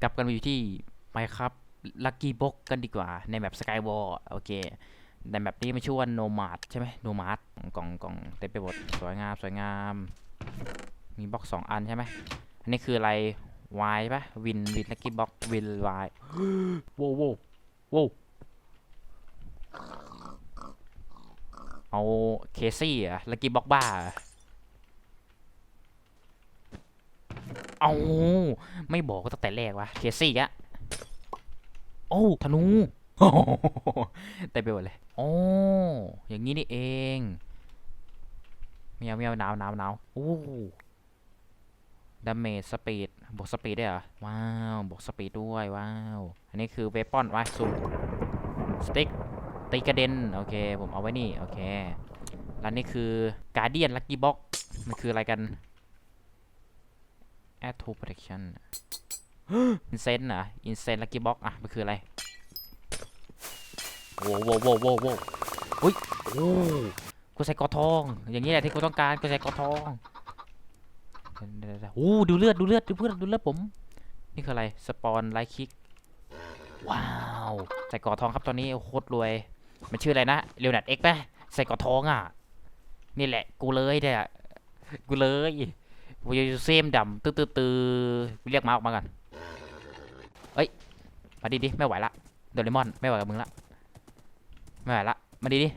กลับกันมาอยู่ที่ไปครับลักกี้บ็อกกันดีกว่าในแบบสกายวอลโอเคในแบบนี้มันชื่อว่าโนมาดใช่ไหมโนมาดกล่องกล่องเต็มไปหมดสวยงามสวยงาม มีบล็อกสองอันใช่ไหมอันนี้คืออะไรวายปะวินวินลักกี้บ็อกวินวายโว้วโว้วโว้วเอาเคซี่อะลักกี้บ็อกบ้าอะ เอาไม่บอกก็ตั้งแต่แรกวะเคซี่อะโอ้ธนูเต็มไปหมดเลยโอ้อย่างนี้นี่เองเมียวเมียวหนาวหนาวหนาวโอ้ดาเมจสปีดบวกสปีดได้เหรอ ว้าวบวกสปีดด้วย ว้าว อันนี้คือเวปอนว้าสูสติ๊กตีกระเด็น โอเค ผมเอาไว้นี่ โอเคแล้วนี่คือการเดียนลักกี้บ็อกมันคืออะไรกัน add to protection อินเซนเหรออินเซนลักกี้บ็อกอะ มันคืออะไรโว้วโว้วโว้วโว้วโว้วอุ้ยโอ้กูใส่กอทอง อย่างนี้แหละที่กูต้องการ กูใส่กอทองเดี๋ยวๆๆโอ้ดูเลือด ดูเลือด ดูเพื่อนดูเลือดผม นี่คืออะไร สปอนไลท์คิก ว้าว ใส่กอทองครับตอนนี้โคตรรวย มันชื่ออะไรนะเรวนัดเอ็กปะใส่กอทองอะ นี่แหละ กูเลยเนี่ย กูเลย กูจะเซมดำตื้อตื้อตื้อเรียกมาออกมากันเอ้ย มาดิดิไม่ไหวละ โดเรมอน ไม่ไหวกับมึงละ ไม่ไหวละ มาดีดิ